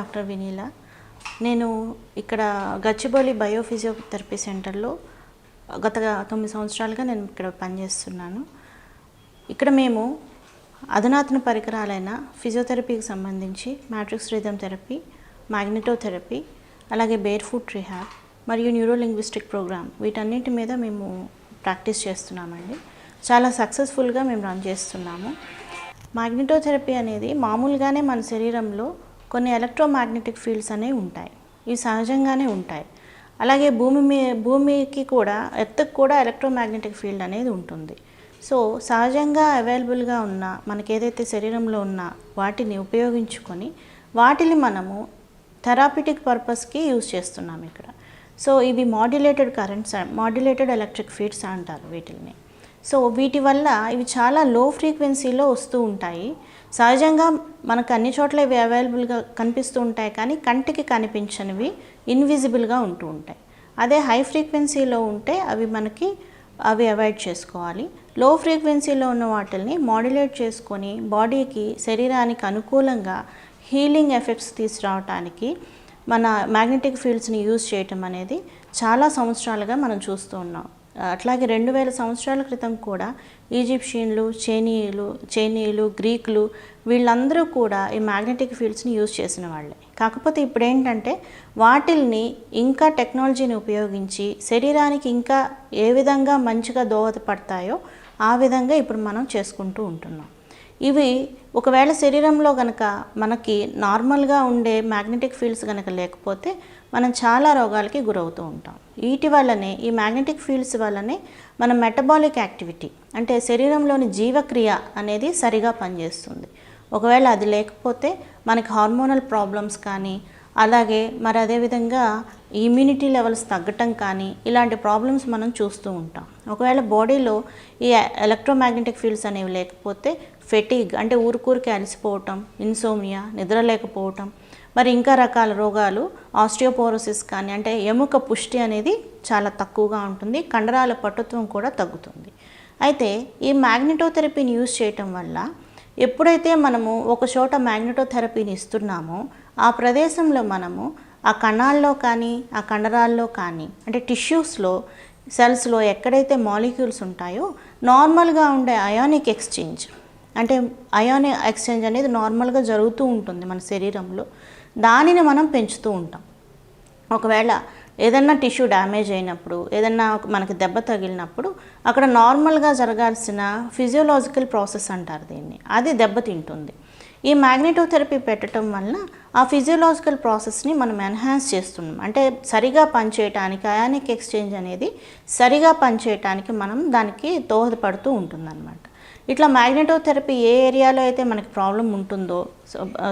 Doctor వినీల. నేను ఇక్కడ గచ్చిబౌలి బయోఫిజియోథెరపీ సెంటర్లో గత తొమ్మిది సంవత్సరాలుగా నేను ఇక్కడ పనిచేస్తున్నాను. ఇక్కడ మేము అధునాతన పరికరాలైన ఫిజియోథెరపీకి సంబంధించి మ్యాట్రిక్స్ రిథమ్ థెరపీ మ్యాగ్నెటోథెరపీ అలాగే బేర్ ఫుట్ రిహాబ్ మరియు న్యూరోలింగ్విస్టిక్ ప్రోగ్రామ్ వీటన్నిటి మీద మేము ప్రాక్టీస్ చేస్తున్నామండి. చాలా సక్సెస్ఫుల్గా మేము రన్ చేస్తున్నాము. మ్యాగ్నెటోథెరపీ అనేది మామూలుగానే మన శరీరంలో కొన్ని ఎలక్ట్రోమాగ్నెటిక్ ఫీల్డ్స్ అనేవి ఉంటాయి. ఇవి సహజంగానే ఉంటాయి. అలాగే భూమి మీ భూమికి కూడా ఎత్తుకు కూడా ఎలక్ట్రోమాగ్నెటిక్ ఫీల్డ్ అనేది ఉంటుంది. సో సహజంగా అవైలబుల్గా ఉన్న మనకి ఏదైతే శరీరంలో ఉన్న వాటిని ఉపయోగించుకొని వాటిని మనము థెరాపిటిక్ పర్పస్కి యూజ్ చేస్తున్నాం ఇక్కడ. సో ఇవి modulated currents modulated electric fields అంటారు వీటిని సో వీటి వల్ల ఇవి చాలా లో ఫ్రీక్వెన్సీలో వస్తూ ఉంటాయి. సహజంగా మనకు అన్ని చోట్ల ఇవి అవైలబుల్గా కనిపిస్తూ ఉంటాయి కానీ కంటికి కనిపించనివి ఇన్విజిబుల్గా ఉంటూ ఉంటాయి. అదే హై ఫ్రీక్వెన్సీలో ఉంటే అవి మనకి అవి అవాయిడ్ చేసుకోవాలి. లో ఫ్రీక్వెన్సీలో ఉన్న వాటిని మాడ్యులేట్ చేసుకొని బాడీకి శరీరానికి అనుకూలంగా హీలింగ్ ఎఫెక్ట్స్ తీసుకురావటానికి మన మ్యాగ్నెటిక్ ఫీల్డ్స్ని యూజ్ చేయటం అనేది చాలా సంవత్సరాలుగా మనం చూస్తూ ఉన్నాం. అట్లాగే రెండు వేల సంవత్సరాల క్రితం కూడా ఈజిప్షియన్లు చైనీయులు చైనీయులు గ్రీకులు వీళ్ళందరూ కూడా ఈ మ్యాగ్నెటిక్ ఫీల్డ్స్ని యూజ్ చేసిన వాళ్ళే. కాకపోతే ఇప్పుడు ఏంటంటే వాటిల్ని ఇంకా టెక్నాలజీని ఉపయోగించి శరీరానికి ఇంకా ఏ విధంగా మంచిగా దోహదపడతాయో ఆ విధంగా ఇప్పుడు మనం చేసుకుంటూ ఉంటున్నాం. ఇవి ఒకవేళ శరీరంలో కనుక మనకి నార్మల్గా ఉండే మ్యాగ్నెటిక్ ఫీల్డ్స్ కనుక లేకపోతే మనం చాలా రోగాలకి గురవుతూ ఉంటాం. వీటి వల్లనే ఈ మ్యాగ్నెటిక్ ఫీల్డ్స్ వల్లనే మన మెటబాలిక్ యాక్టివిటీ అంటే శరీరంలోని జీవక్రియ అనేది సరిగా పనిచేస్తుంది. ఒకవేళ అది లేకపోతే మనకి హార్మోనల్ ప్రాబ్లమ్స్ కానీ అలాగే మరి అదేవిధంగా ఇమ్యూనిటీ లెవెల్స్ తగ్గటం కానీ ఇలాంటి ప్రాబ్లమ్స్ మనం చూస్తూ ఉంటాం. ఒకవేళ బాడీలో ఈ ఎలక్ట్రోమాగ్నెటిక్ ఫీల్డ్స్ అనేవి లేకపోతే ఫెటిగ్ అంటే ఊరుకూరికి అలసిపోవటం ఇన్సోమియా నిద్ర లేకపోవటం మరి ఇంకా రకాల రోగాలు ఆస్టియోపోరోసిస్ కానీ అంటే ఎముక పుష్టి అనేది చాలా తక్కువగా ఉంటుంది కండరాల పటుత్వం కూడా తగ్గుతుంది. అయితే ఈ మ్యాగ్నెటోథెరపీని యూజ్ చేయటం వల్ల ఎప్పుడైతే మనము ఒక చోట మ్యాగ్నెటోథెరపీని ఇస్తున్నామో ఆ ప్రదేశంలో మనము ఆ కణాల్లో కానీ ఆ కండరాల్లో కానీ అంటే టిష్యూస్లో సెల్స్లో ఎక్కడైతే మాలిక్యూల్స్ ఉంటాయో నార్మల్గా ఉండే అయానిక్ ఎక్స్చేంజ్ అంటే అయానిక్ ఎక్స్చేంజ్ అనేది నార్మల్గా జరుగుతూ ఉంటుంది మన శరీరంలో. దానిని మనం పెంచుతూ ఉంటాం. ఒకవేళ ఏదన్నా టిష్యూ డ్యామేజ్ అయినప్పుడు ఏదన్నా మనకి దెబ్బ తగిలినప్పుడు అక్కడ నార్మల్గా జరగాల్సిన ఫిజియోలాజికల్ ప్రాసెస్ అంటారు దీన్ని. అది దెబ్బతింటుంది ఈ మ్యాగ్నెటోథెరపీ పెట్టడం వలన ఆ ఫిజియోలాజికల్ ప్రాసెస్ని మనం ఎన్హాన్స్ చేస్తున్నాం. అంటే సరిగా పనిచేయటానికి అయానిక్ ఎక్స్చేంజ్ అనేది సరిగా పనిచేయటానికి మనం దానికి దోహదపడుతూ ఉంటుందన్నమాట. ఇట్లా మ్యాగ్నెటోథెరపీ ఏ ఏరియాలో అయితే మనకి ప్రాబ్లం ఉంటుందో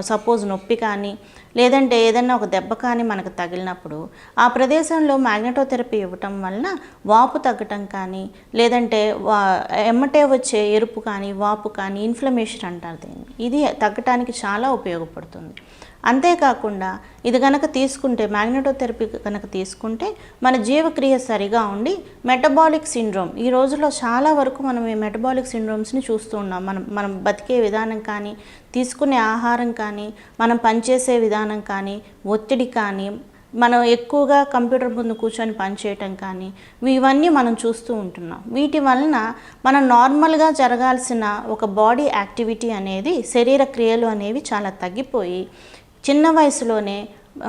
సపోజ్ నొప్పి కానీ లేదంటే ఏదైనా ఒక దెబ్బ కానీ మనకు తగిలినప్పుడు ఆ ప్రదేశంలో మ్యాగ్నెటోథెరపీ ఇవ్వటం వలన వాపు తగ్గటం కానీ లేదంటే వా ఎమ్మటే వచ్చే ఎరుపు కానీ వాపు కానీ ఇన్ఫ్లమేషన్ అంటారు దీన్ని. ఇది తగ్గటానికి చాలా ఉపయోగపడుతుంది. అంతేకాకుండా ఇది కనుక తీసుకుంటే మ్యాగ్నెటోథెరపీ కనుక తీసుకుంటే మన జీవక్రియ సరిగా ఉండి మెటబాలిక్ సిండ్రోమ్ ఈ రోజుల్లో చాలా వరకు మనం ఈ మెటబాలిక్ సిండ్రోమ్స్ని చూస్తూ ఉన్నాం. మనం మనం బతికే విధానం కానీ తీసుకునే ఆహారం కానీ మనం పనిచేసే విధానం కానీ ఒత్తిడి కానీ మనం ఎక్కువగా కంప్యూటర్ ముందు కూర్చొని పనిచేయటం కానీ ఇవన్నీ మనం చూస్తూ ఉంటున్నాం. వీటి వలన మనం నార్మల్గా జరగాల్సిన ఒక బాడీ యాక్టివిటీ అనేది శరీర క్రియలు అనేవి చాలా తగ్గిపోయి చిన్న వయసులోనే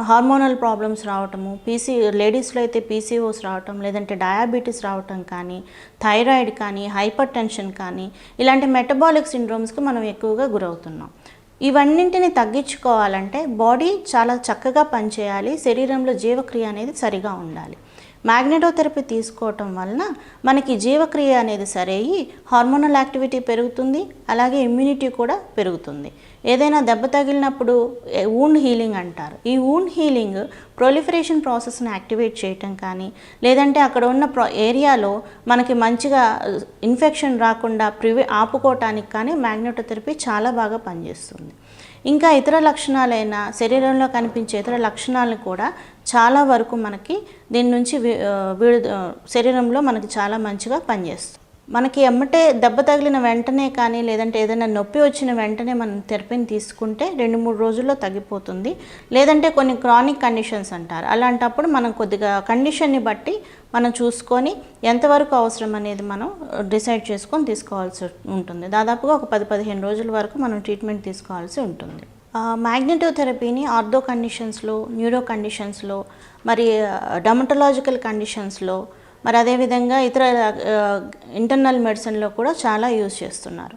హార్మోనల్ ప్రాబ్లమ్స్ రావటము పీసీ లేడీస్లో అయితే పీసీఓస్ రావటం లేదంటే డయాబెటీస్ రావటం కానీ థైరాయిడ్ కానీ హైపర్ టెన్షన్ కానీ ఇలాంటి మెటబాలిక్ సిండ్రోమ్స్కి మనం ఎక్కువగా గురవుతున్నాం. ఇవన్నింటిని తగ్గించుకోవాలంటే బాడీ చాలా చక్కగా పనిచేయాలి శరీరంలో జీవక్రియ అనేది సరిగా ఉండాలి. మ్యాగ్నెటోథెరపీ తీసుకోవటం వలన మనకి జీవక్రియ అనేది సరయ్యి హార్మోనల్ యాక్టివిటీ పెరుగుతుంది అలాగే ఇమ్యూనిటీ కూడా పెరుగుతుంది. ఏదైనా దెబ్బ తగిలినప్పుడు వూండ్ హీలింగ్ అంటారు. ఈ వూండ్ హీలింగ్ ప్రొలిఫరేషన్ ప్రాసెస్ని యాక్టివేట్ చేయటం కానీ లేదంటే అక్కడ ఉన్న ప్రో ఏరియాలో మనకి మంచిగా uh, ఇన్ఫెక్షన్ రాకుండా ప్రివే ఆపుకోవటానికి కానీ మ్యాగ్నెటోథెరపీ చాలా బాగా పనిచేస్తుంది. ఇంకా ఇతర లక్షణాలైన శరీరంలో కనిపించే ఇతర లక్షణాలను కూడా చాలా వరకు మనకి దీని నుంచి వి- విడుద విడు uh, శరీరంలో మనకి చాలా మంచిగా పనిచేస్తుంది. మనకి ఎమ్మటే దెబ్బ తగిలిన వెంటనే కానీ లేదంటే ఏదైనా నొప్పి వచ్చిన వెంటనే మనం థెరపీని తీసుకుంటే రెండు మూడు రోజుల్లో తగ్గిపోతుంది. లేదంటే కొన్ని క్రానిక్ కండిషన్స్ అంటారు. అలాంటప్పుడు మనం కొద్దిగా కండిషన్ని బట్టి మనం చూసుకొని ఎంతవరకు అవసరం అనేది మనం డిసైడ్ చేసుకొని తీసుకోవాల్సి ఉంటుంది. దాదాపుగా ఒక పది పదిహేను రోజుల వరకు మనం ట్రీట్మెంట్ తీసుకోవాల్సి ఉంటుంది. మ్యాగ్నెటో థెరపీని ఆర్థో కండిషన్స్లో న్యూరో కండిషన్స్లో మరి డమటలాజికల్ కండిషన్స్లో మరి అదేవిధంగా ఇతర ఇంటర్నల్ మెడిసిన్లో కూడా చాలా యూజ్ చేస్తున్నారు.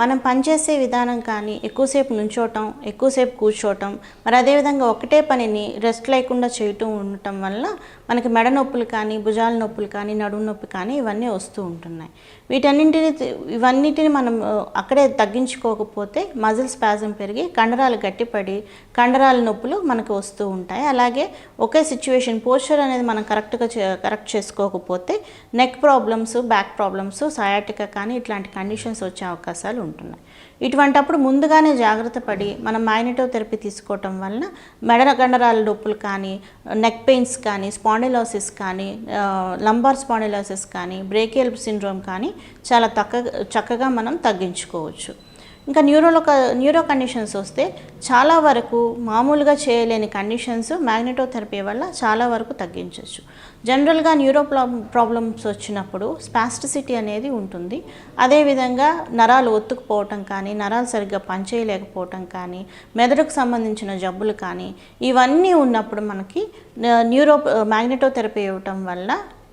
మనం పనిచేసే విధానం కానీ ఎక్కువసేపు నుంచోవటం ఎక్కువసేపు కూర్చోవటం మరి అదేవిధంగా ఒకటే పనిని రెస్ట్ లేకుండా చేయటం ఉండటం వల్ల మనకి మెడ నొప్పులు కానీ భుజాల నొప్పులు కానీ నడుము నొప్పి కానీ ఇవన్నీ వస్తూ ఉంటున్నాయి. వీటన్నింటిని ఇవన్నిటిని మనం అక్కడే తగ్గించుకోకపోతే మజిల్ స్పాజం పెరిగి కండరాలు గట్టిపడి కండరాల నొప్పులు మనకు వస్తూ ఉంటాయి. అలాగే ఒకే సిచ్యువేషన్ పోస్చర్ అనేది మనం కరెక్ట్గా కరెక్ట్ చేసుకోకపోతే neck problems back problems sciatica కానీ ఇట్లాంటి కండిషన్స్ వచ్చే అవకాశాలు ఉంటున్నాయి. ఇటువంటప్పుడు ముందుగానే జాగ్రత్త పడి మనం మ్యాగ్నెటోథెరపీ తీసుకోవటం వలన మెడ కండరాల నొప్పులు కానీ నెక్ పెయిన్స్ కానీ స్పాండిలోసిస్ కానీ లంబార్ స్పాండిలోసిస్ కానీ బ్రేకియల్ సిండ్రోమ్ కానీ చాలా తక్క చక్కగా మనం తగ్గించుకోవచ్చు. ఇంకా న్యూరోలో న్యూరో కండిషన్స్ వస్తే చాలా వరకు మామూలుగా చేయలేని కండిషన్స్ మ్యాగ్నెటోథెరపీ వల్ల చాలా వరకు తగ్గించవచ్చు జనరల్గా న్యూరో ప్రాబ్లమ్స్ వచ్చినప్పుడు స్పాస్టిసిటీ అనేది ఉంటుంది. అదేవిధంగా నరాలు ఒత్తుకుపోవటం కానీ నరాలు సరిగ్గా పనిచేయలేకపోవటం కానీ మెదడుకు సంబంధించిన జబ్బులు కానీ ఇవన్నీ ఉన్నప్పుడు మనకి న్యూరో మ్యాగ్నెటోథెరపీ ఇవ్వటం వల్ల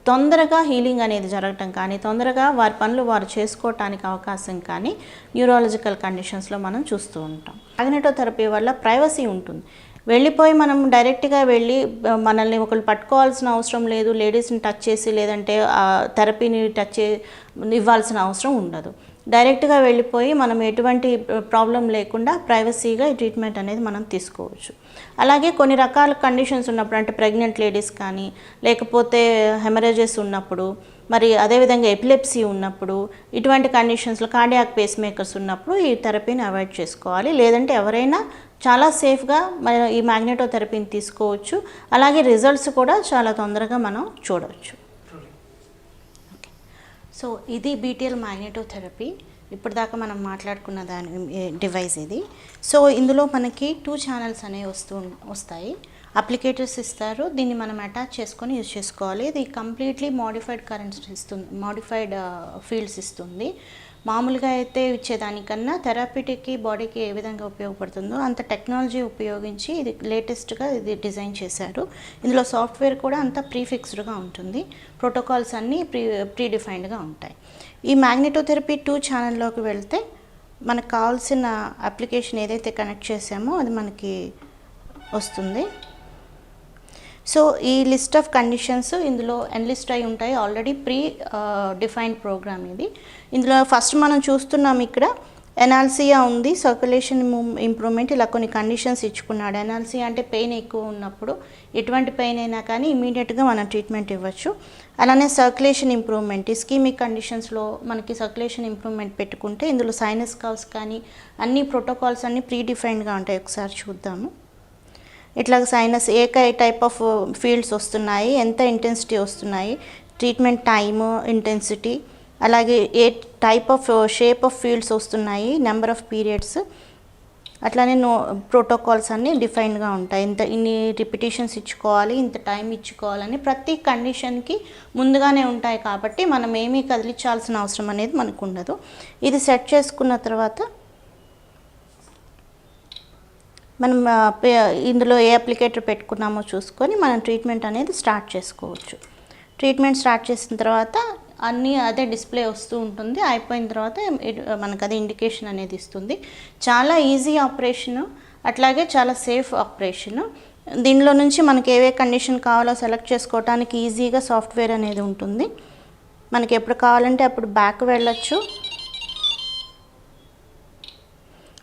తొందరగా హీలింగ్ అనేది జరగటం కానీ తొందరగా వారి పనులు వారు చేసుకోవటానికి అవకాశం కానీ న్యూరాలజికల్ కండిషన్స్లో మనం చూస్తూ ఉంటాం. మ్యాగ్నెటోథెరపీ వల్ల ప్రైవసీ ఉంటుంది. వెళ్ళిపోయి మనం డైరెక్ట్గా వెళ్ళి మనల్ని ఒకళ్ళు పట్టుకోవాల్సిన అవసరం లేదు లేడీస్ని టచ్ చేసి లేదంటే ఆ థెరపీని టచ్ చే ఇవ్వాల్సిన అవసరం ఉండదు. డైరెక్ట్గా వెళ్ళిపోయి మనం ఎటువంటి ప్రాబ్లం లేకుండా ప్రైవసీగా ఈ ట్రీట్మెంట్ అనేది మనం తీసుకోవచ్చు. అలాగే కొన్ని రకాల కండిషన్స్ ఉన్నప్పుడు అంటే ప్రెగ్నెంట్ లేడీస్ కానీ లేకపోతే హెమరేజెస్ ఉన్నప్పుడు మరి అదేవిధంగా ఎపిలెప్సీ ఉన్నప్పుడు ఇటువంటి కండిషన్స్లో కార్డియాక్ పేస్ మేకర్స్ ఉన్నప్పుడు ఈ థెరపీని అవాయిడ్ చేసుకోవాలి. లేదంటే ఎవరైనా చాలా సేఫ్గా మన ఈ మ్యాగ్నెటోథెరపీని తీసుకోవచ్చు. అలాగే రిజల్ట్స్ కూడా చాలా తొందరగా మనం చూడవచ్చు సో ఇది బీటీఎల్ మ్యాగ్నెటోథెరపీ ఇప్పటిదాకా మనం మాట్లాడుకున్న దాని డివైస్ ఇది. సో ఇందులో మనకి టూ ఛానల్స్ అనేవి వస్తూ వస్తాయి. అప్లికేటర్స్ ఇస్తారు. దీన్ని మనం అటాచ్ చేసుకొని యూజ్ చేసుకోవాలి. ఇది కంప్లీట్లీ మోడిఫైడ్ కరెంట్స్ ఇస్తుంది మోడిఫైడ్ ఫీల్డ్స్ uh, ఇస్తుంది. మామూలుగా అయితే ఇచ్చేదానికన్నా థెరపీటిక్కి బాడీకి ఏ విధంగా ఉపయోగపడుతుందో అంత టెక్నాలజీ ఉపయోగించి ఇది లేటెస్ట్గా ఇది డిజైన్ చేశారు. ఇందులో సాఫ్ట్వేర్ కూడా అంత ప్రీఫిక్స్డ్గా ఉంటుంది. ప్రోటోకాల్స్ అన్నీ ప్రీ ప్రీ డిఫైన్డ్గా ఉంటాయి. ఈ మ్యాగ్నెటోథెరపీ టూ ఛానల్లోకి వెళ్తే మనకు కావాల్సిన అప్లికేషన్ ఏదైతే కనెక్ట్ చేసామో అది మనకి వస్తుంది. సో ఈ లిస్ట్ ఆఫ్ కండిషన్స్ ఇందులో ఎన్లిస్ట్ అయి ఉంటాయి. ఆల్రెడీ ప్రీ డిఫైన్డ్ ప్రోగ్రామ్ ఇది. ఇందులో ఫస్ట్ మనం చూస్తున్నాం ఇక్కడ ఎనాల్సియా ఉంది సర్క్యులేషన్ ఇంప్రూవ్మెంట్ ఇలా కొన్ని కండిషన్స్ ఇచ్చుకున్నాడు. ఎనాల్సియా అంటే పెయిన్ ఎక్కువ ఉన్నప్పుడు ఎటువంటి పెయిన్ అయినా కానీ ఇమీడియట్గా మనం ట్రీట్మెంట్ ఇవ్వచ్చు. అలానే సర్క్యులేషన్ ఇంప్రూవ్మెంట్ ఇస్కీమిక్ కండిషన్స్లో మనకి సర్క్యులేషన్ ఇంప్రూవ్మెంట్ పెట్టుకుంటే ఇందులో సైనస్ కాల్స్ కానీ అన్ని ప్రోటోకాల్స్ అన్నీ ప్రీ డిఫైన్డ్గా ఉంటాయి. ఒకసారి చూద్దాము. ఇట్లా sinus a type of fields వస్తున్నాయి ఎంత ఇంటెన్సిటీ వస్తున్నాయి ట్రీట్మెంట్ టైమ్ ఇంటెన్సిటీ అలాగే a type of shape of fields వస్తున్నాయి నెంబర్ ఆఫ్ పీరియడ్స్ అట్లానే నో ప్రోటోకాల్స్ అన్నీ డిఫైన్గా ఉంటాయి. ఇంత ఇన్ని రిపిటేషన్స్ ఇచ్చుకోవాలి ఇంత టైం ఇచ్చుకోవాలని ప్రతి కండిషన్కి ముందుగానే ఉంటాయి కాబట్టి మనం ఏమీ కదిలించాల్సిన అవసరం అనేది మనకు ఉండదు. ఇది సెట్ చేసుకున్న తర్వాత మనం ఇందులో ఏ అప్లికేటర్ పెట్టుకున్నామో చూసుకొని మనం ట్రీట్మెంట్ అనేది స్టార్ట్ చేసుకోవచ్చు. ట్రీట్మెంట్ స్టార్ట్ చేసిన తర్వాత అన్నీ అదే డిస్ప్లే వస్తూ ఉంటుంది. అయిపోయిన తర్వాత మనకు అదే ఇండికేషన్ అనేది ఇస్తుంది. చాలా ఈజీ ఆపరేషను అట్లాగే చాలా సేఫ్ ఆపరేషను. దీనిలో నుంచి మనకి ఏవే కండిషన్ కావాలో సెలెక్ట్ చేసుకోవడానికి ఈజీగా సాఫ్ట్వేర్ అనేది ఉంటుంది. మనకి ఎప్పుడు కావాలంటే అప్పుడు బ్యాక్ వెళ్ళచ్చు.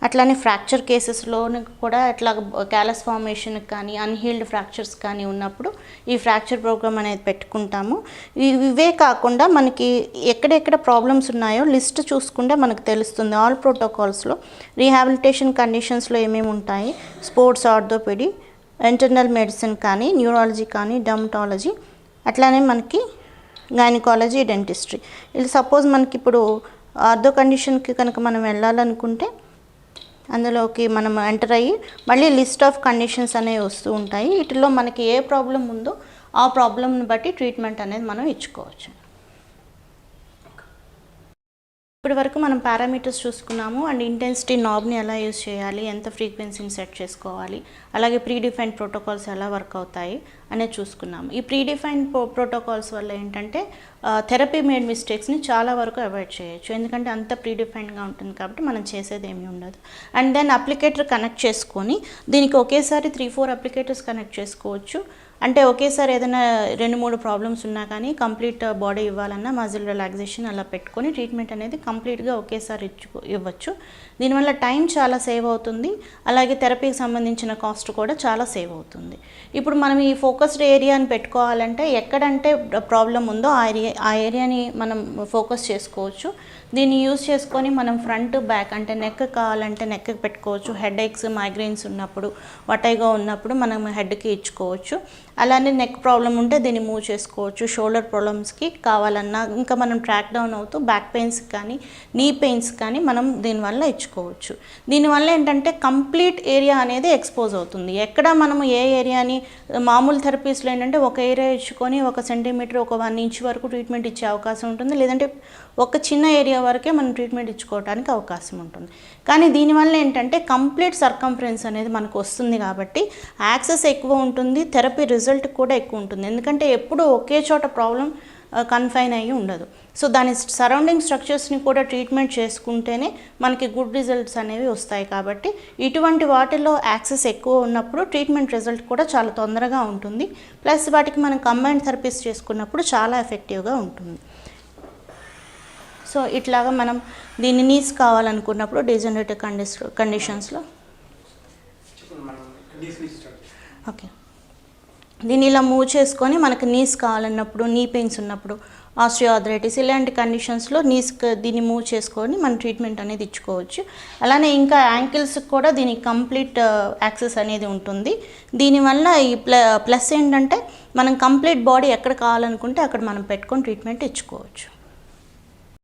అట్లానే ఫ్రాక్చర్ కేసెస్లో కూడా అట్లా క్యాలస్ ఫార్మేషన్ కానీ అన్హీల్డ్ ఫ్రాక్చర్స్ కానీ ఉన్నప్పుడు ఈ ఫ్రాక్చర్ ప్రోగ్రామ్ అనేది పెట్టుకుంటాము. ఇవే కాకుండా మనకి ఎక్కడెక్కడ ప్రాబ్లమ్స్ ఉన్నాయో లిస్ట్ చూసుకుంటే మనకు తెలుస్తుంది. ఆల్ ప్రోటోకాల్స్లో రీహాబిలిటేషన్ కండిషన్స్లో ఏమేమి ఉంటాయి? స్పోర్ట్స్ ఆర్థోపెడి ఇంటర్నల్ మెడిసిన్ కానీ న్యూరాలజీ కానీ డర్మటాలజీ. అట్లానే మనకి గైనకాలజీ డెంటిస్ట్రీ. ఇది సపోజ్ మనకి ఇప్పుడు ఆర్థో కండిషన్కి కనుక మనం వెళ్ళాలనుకుంటే అందులోకి మనం ఎంటర్ అయ్యి మళ్ళీ లిస్ట్ ఆఫ్ కండిషన్స్ అనేవి వస్తూ ఉంటాయి. వీటిలో మనకి ఏ ప్రాబ్లం ఉందో ఆ ప్రాబ్లమ్ని బట్టి ట్రీట్మెంట్ అనేది మనం ఇచ్చుకోవచ్చు. ఇప్పటి వరకు మనం పారామీటర్స్ చూసుకున్నాము అండ్ ఇంటెన్సిటీ నాబ్ని ఎలా యూజ్ చేయాలి ఎంత ఫ్రీక్వెన్సీని సెట్ చేసుకోవాలి అలాగే ప్రీడిఫైన్ ప్రోటోకాల్స్ ఎలా వర్క్ అవుతాయి అనేది చూసుకున్నాము. ఈ ప్రీడిఫైన్ ప్రోటోకాల్స్ వల్ల ఏంటంటే థెరపీ మేడ్ మిస్టేక్స్ని చాలా వరకు అవాయిడ్ చేయొచ్చు. ఎందుకంటే అంత ప్రీడిఫైన్గా ఉంటుంది కాబట్టి మనం చేసేది ఏమీ ఉండదు. అండ్ దెన్ అప్లికేటర్ కనెక్ట్ చేసుకొని దీనికి ఒకేసారి త్రీ ఫోర్ అప్లికేటర్స్ కనెక్ట్ చేసుకోవచ్చు. అంటే ఒకేసారి ఏదైనా రెండు మూడు ప్రాబ్లమ్స్ ఉన్నా కానీ కంప్లీట్ బాడీ uh, ఇవ్వాలన్నా మజిల్ రిలాక్సేషన్ అలా పెట్టుకొని ట్రీట్మెంట్ అనేది కంప్లీట్గా ఒకేసారి ఇచ్చు ఇవ్వచ్చు. దీనివల్ల టైం చాలా సేవ్ అవుతుంది. అలాగే థెరపీకి సంబంధించిన కాస్ట్ కూడా చాలా సేవ్ అవుతుంది. ఇప్పుడు మనం ఈ ఫోకస్డ్ ఏరియాని పెట్టుకోవాలంటే ఎక్కడంటే uh, ప్రాబ్లం ఉందో ఆ ఏరియా ఆ ఏరియాని మనం ఫోకస్ చేసుకోవచ్చు. దీన్ని యూజ్ చేసుకొని మనం ఫ్రంట్ బ్యాక్ అంటే నెక్ కావాలంటే నెక్ పెట్టుకోవచ్చు. హెడ్ ఎక్స్ మైగ్రెయిన్స్ ఉన్నప్పుడు వటైగా ఉన్నప్పుడు మనం హెడ్కి ఇచ్చుకోవచ్చు. అలానే నెక్ ప్రాబ్లం ఉంటే దీన్ని మూవ్ చేసుకోవచ్చు. షోల్డర్ ప్రాబ్లమ్స్కి కావాలన్నా ఇంకా మనం ట్రాక్ డౌన్ అవుతూ బ్యాక్ పెయిన్స్ కానీ నీ పెయిన్స్ కానీ మనం దీనివల్ల ఇచ్చుకోవచ్చు. దీనివల్ల ఏంటంటే కంప్లీట్ ఏరియా అనేది ఎక్స్పోజ్ అవుతుంది. ఎక్కడ మనం ఏ ఏరియాని మామూలు థెరపీస్లో ఏంటంటే ఒక ఏరియా ఇచ్చుకొని ఒక సెంటీమీటర్ ఒక వన్ ఇంచ్ వరకు ట్రీట్మెంట్ ఇచ్చే అవకాశం ఉంటుంది. లేదంటే ఒక చిన్న ఏరియా వరకే మనం ట్రీట్మెంట్ ఇచ్చుకోవడానికి అవకాశం ఉంటుంది. కానీ దీనివల్ల ఏంటంటే కంప్లీట్ సర్కంఫరెన్స్ అనేది మనకు వస్తుంది కాబట్టి యాక్సెస్ ఎక్కువ ఉంటుంది థెరపీ రిజల్ట్ కూడా ఎక్కువ ఉంటుంది. ఎందుకంటే ఎప్పుడు ఒకే చోట ప్రాబ్లం కన్ఫైన్ అయ్యి ఉండదు. సో దాని సరౌండింగ్ స్ట్రక్చర్స్ని కూడా ట్రీట్మెంట్ చేసుకుంటేనే మనకి గుడ్ రిజల్ట్స్ అనేవి వస్తాయి కాబట్టి ఇటువంటి వాటిల్లో యాక్సెస్ ఎక్కువ ఉన్నప్పుడు ట్రీట్మెంట్ రిజల్ట్ కూడా చాలా తొందరగా ఉంటుంది. ప్లస్ వాటికి మనం కంబైన్ థెరపీస్ చేసుకున్నప్పుడు చాలా ఎఫెక్టివ్గా ఉంటుంది. సో ఇట్లాగా మనం దీన్ని నీస్ కావాలనుకున్నప్పుడు డిజనరేటివ్ కండిస్ కండిషన్స్లో. ఓకే. దీన్ని ఇలా మూవ్ చేసుకొని మనకి నీస్ కావాలన్నప్పుడు నీ పెయిన్స్ ఉన్నప్పుడు ఆస్ట్రియోఆథరైటిస్ ఇలాంటి కండిషన్స్లో నీస్ దీన్ని మూవ్ చేసుకొని మనం ట్రీట్మెంట్ అనేది ఇచ్చుకోవచ్చు. అలానే ఇంకా యాంకిల్స్కి కూడా దీనికి కంప్లీట్ యాక్సెస్ అనేది ఉంటుంది. దీనివల్ల ఈ ప్ల ప్లస్ ఏంటంటే మనం కంప్లీట్ బాడీ ఎక్కడ కావాలనుకుంటే అక్కడ మనం పెట్టుకొని ట్రీట్మెంట్ ఇచ్చుకోవచ్చు.